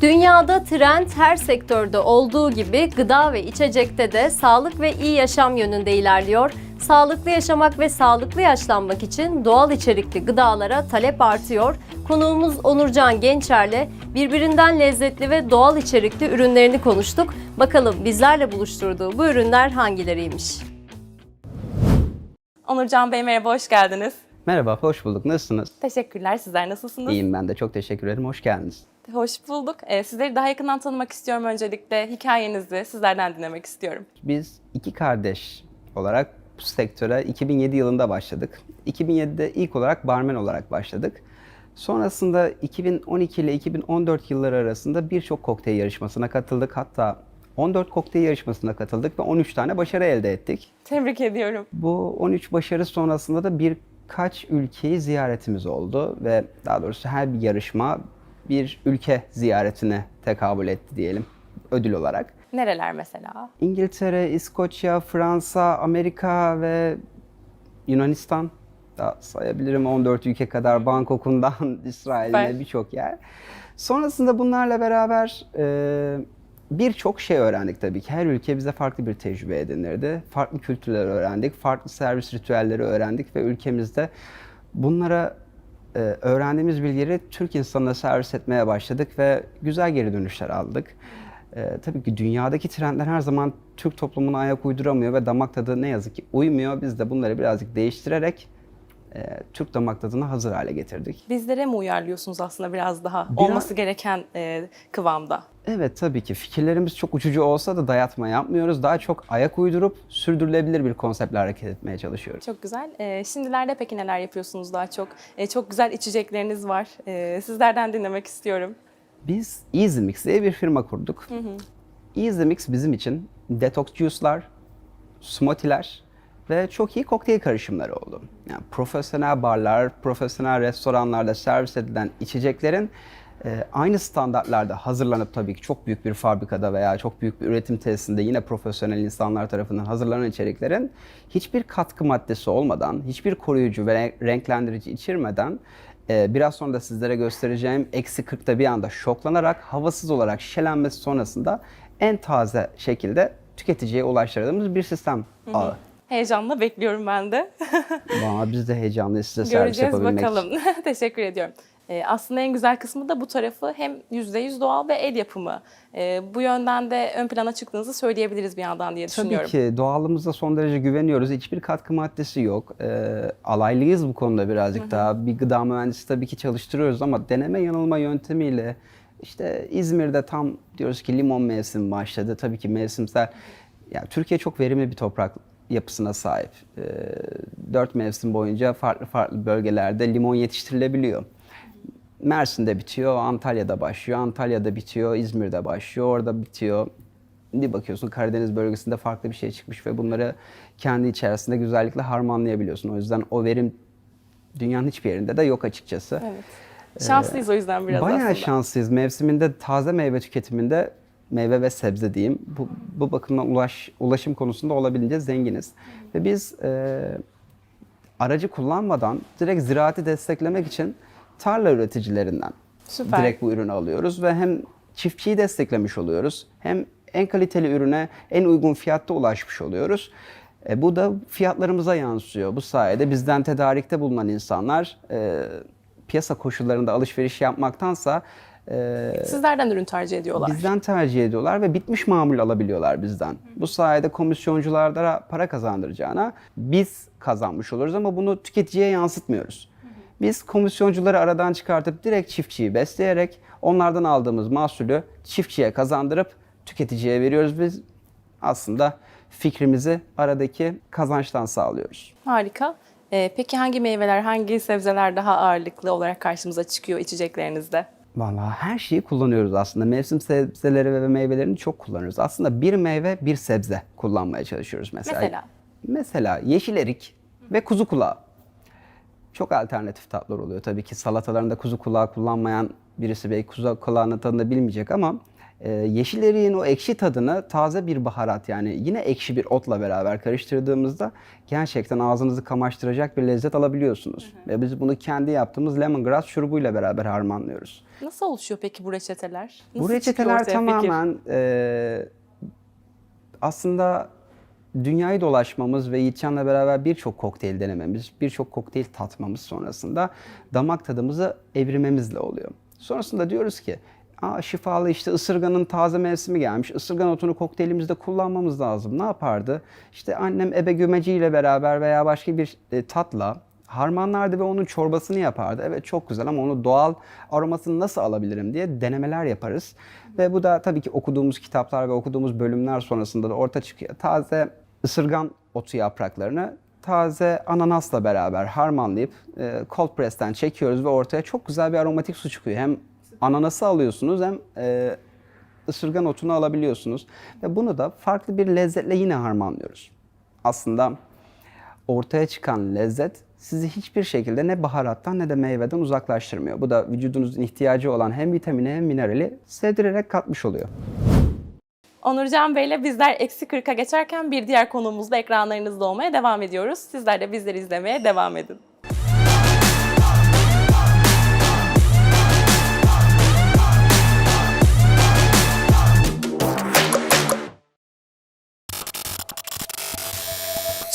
Dünyada trend her sektörde olduğu gibi gıda ve içecekte de sağlık ve iyi yaşam yönünde ilerliyor. Sağlıklı yaşamak ve sağlıklı yaşlanmak için doğal içerikli gıdalara talep artıyor. Konuğumuz Onurcan Gençer'le birbirinden lezzetli ve doğal içerikli ürünlerini konuştuk. Bakalım bizlerle buluşturduğu bu ürünler hangileriymiş? Onurcan Bey merhaba, hoş geldiniz. Merhaba, hoş bulduk. Nasılsınız? Teşekkürler, sizler nasılsınız? İyiyim ben de. Çok teşekkür ederim. Hoş geldiniz. Hoş bulduk. Ee, sizleri daha yakından tanımak istiyorum öncelikle. Hikayenizi sizlerden dinlemek istiyorum. Biz iki kardeş olarak bu sektöre 2007 yılında başladık. 2007'de ilk olarak barmen olarak başladık. Sonrasında 2012 ile 2014 yılları arasında birçok kokteyl yarışmasına katıldık. Hatta 14 kokteyl yarışmasına katıldık ve 13 tane başarı elde ettik. Tebrik ediyorum. Bu 13 başarı sonrasında da birkaç ülkeyi ziyaretimiz oldu ve daha doğrusu her bir yarışma bir ülke ziyaretine tekabül etti diyelim ödül olarak. Nereler mesela? İngiltere, İskoçya, Fransa, Amerika ve Yunanistan da sayabilirim 14 ülke kadar Bangkok'undan İsrail'ine Süper. birçok yer. Sonrasında bunlarla beraber e, birçok şey öğrendik tabii ki. Her ülke bize farklı bir tecrübe edinirdi. Farklı kültürler öğrendik, farklı servis ritüelleri öğrendik ve ülkemizde bunlara e, öğrendiğimiz bilgileri Türk insanına servis etmeye başladık ve güzel geri dönüşler aldık. E, tabii ki dünyadaki trendler her zaman Türk toplumuna ayak uyduramıyor ve damak tadı ne yazık ki uymuyor. Biz de bunları birazcık değiştirerek e, Türk damak tadını hazır hale getirdik. Bizlere mi uyarlıyorsunuz aslında biraz daha Biraz- olması gereken e, kıvamda? Evet tabii ki fikirlerimiz çok uçucu olsa da dayatma yapmıyoruz. Daha çok ayak uydurup sürdürülebilir bir konseptle hareket etmeye çalışıyoruz. Çok güzel. E, şimdilerde peki neler yapıyorsunuz daha çok? E, çok güzel içecekleriniz var. E, sizlerden dinlemek istiyorum. Biz Easy Mix diye bir firma kurduk. Easy Mix bizim için detox juice'lar, smoothie'ler ve çok iyi kokteyl karışımları oldu. Yani profesyonel barlar, profesyonel restoranlarda servis edilen içeceklerin e, aynı standartlarda hazırlanıp tabii ki çok büyük bir fabrikada veya çok büyük bir üretim tesisinde yine profesyonel insanlar tarafından hazırlanan içeriklerin hiçbir katkı maddesi olmadan, hiçbir koruyucu ve renklendirici içirmeden ee, biraz sonra da sizlere göstereceğim eksi 40'ta bir anda şoklanarak havasız olarak şişelenmesi sonrasında en taze şekilde tüketiciye ulaştırdığımız bir sistem ağı. Heyecanla bekliyorum ben de. Valla biz de heyecanlıyız size servis Göreceğiz yapabilmek bakalım. için. Teşekkür ediyorum. Ee, aslında en güzel kısmı da bu tarafı hem %100 doğal ve el yapımı. Ee, bu yönden de ön plana çıktığınızı söyleyebiliriz bir yandan diye düşünüyorum. Tabii ki doğallığımıza son derece güveniyoruz. Hiçbir katkı maddesi yok. Ee, alaylıyız bu konuda birazcık daha. Bir gıda mühendisi tabii ki çalıştırıyoruz ama deneme yanılma yöntemiyle işte İzmir'de tam diyoruz ki limon mevsimi başladı. Tabii ki mevsimsel. Ya Türkiye çok verimli bir toprak yapısına sahip. Ee, dört mevsim boyunca farklı farklı bölgelerde limon yetiştirilebiliyor. Mersin'de bitiyor, Antalya'da başlıyor, Antalya'da bitiyor, İzmir'de başlıyor, orada bitiyor. Bir bakıyorsun Karadeniz bölgesinde farklı bir şey çıkmış ve bunları kendi içerisinde güzellikle harmanlayabiliyorsun. O yüzden o verim dünyanın hiçbir yerinde de yok açıkçası. Evet. Şanslıyız o yüzden biraz Bayağı aslında. şanslıyız. Mevsiminde taze meyve tüketiminde meyve ve sebze diyeyim. Bu, bu bakımdan ulaş, ulaşım konusunda olabildiğince zenginiz. Ve biz e, aracı kullanmadan direkt ziraati desteklemek için tarla üreticilerinden Süper. direkt bu ürünü alıyoruz ve hem çiftçiyi desteklemiş oluyoruz hem en kaliteli ürüne en uygun fiyatta ulaşmış oluyoruz. E, bu da fiyatlarımıza yansıyor. Bu sayede bizden tedarikte bulunan insanlar e, piyasa koşullarında alışveriş yapmaktansa e, Sizlerden ürün tercih ediyorlar. bizden tercih ediyorlar ve bitmiş mamul alabiliyorlar bizden. Bu sayede komisyonculara para kazandıracağına biz kazanmış oluruz ama bunu tüketiciye yansıtmıyoruz. Biz komisyoncuları aradan çıkartıp direkt çiftçiyi besleyerek onlardan aldığımız mahsulü çiftçiye kazandırıp tüketiciye veriyoruz. Biz aslında fikrimizi aradaki kazançtan sağlıyoruz. Harika. Ee, peki hangi meyveler, hangi sebzeler daha ağırlıklı olarak karşımıza çıkıyor içeceklerinizde? Vallahi her şeyi kullanıyoruz aslında. Mevsim sebzeleri ve meyvelerini çok kullanıyoruz. Aslında bir meyve, bir sebze kullanmaya çalışıyoruz mesela. Mesela? Mesela yeşil erik ve kuzu kulağı. Çok alternatif tatlar oluyor. Tabii ki salatalarında kuzu kulağı kullanmayan birisi belki kuzu kulağının tadını bilmeyecek ama Ee, yeşil eriğin o ekşi tadını taze bir baharat yani yine ekşi bir otla beraber karıştırdığımızda gerçekten ağzınızı kamaştıracak bir lezzet alabiliyorsunuz. Ve biz bunu kendi yaptığımız lemongrass şurubuyla beraber harmanlıyoruz. Nasıl oluşuyor peki bu reçeteler? Bu Nasıl çıkıyor reçeteler tamamen e, aslında dünyayı dolaşmamız ve Yiğitcan'la beraber birçok kokteyl denememiz, birçok kokteyl tatmamız sonrasında damak tadımızı evrimemizle oluyor. Sonrasında diyoruz ki Aa, şifalı işte ısırganın taze mevsimi gelmiş. Isırgan otunu kokteylimizde kullanmamız lazım. Ne yapardı? İşte annem ebe gümeciyle beraber veya başka bir e, tatla harmanlardı ve onun çorbasını yapardı. Evet çok güzel ama onu doğal aromasını nasıl alabilirim diye denemeler yaparız. Ve bu da tabii ki okuduğumuz kitaplar ve okuduğumuz bölümler sonrasında da orta çıkıyor. Taze ısırgan otu yapraklarını taze ananasla beraber harmanlayıp e, cold press'ten çekiyoruz ve ortaya çok güzel bir aromatik su çıkıyor. Hem ananası alıyorsunuz hem e, ısırgan otunu alabiliyorsunuz. Ve bunu da farklı bir lezzetle yine harmanlıyoruz. Aslında ortaya çıkan lezzet sizi hiçbir şekilde ne baharattan ne de meyveden uzaklaştırmıyor. Bu da vücudunuzun ihtiyacı olan hem vitamini hem minerali sevdirerek katmış oluyor. Onurcan Bey ile bizler eksi 40'a geçerken bir diğer konuğumuzla ekranlarınızda olmaya devam ediyoruz. Sizler de bizleri izlemeye devam edin.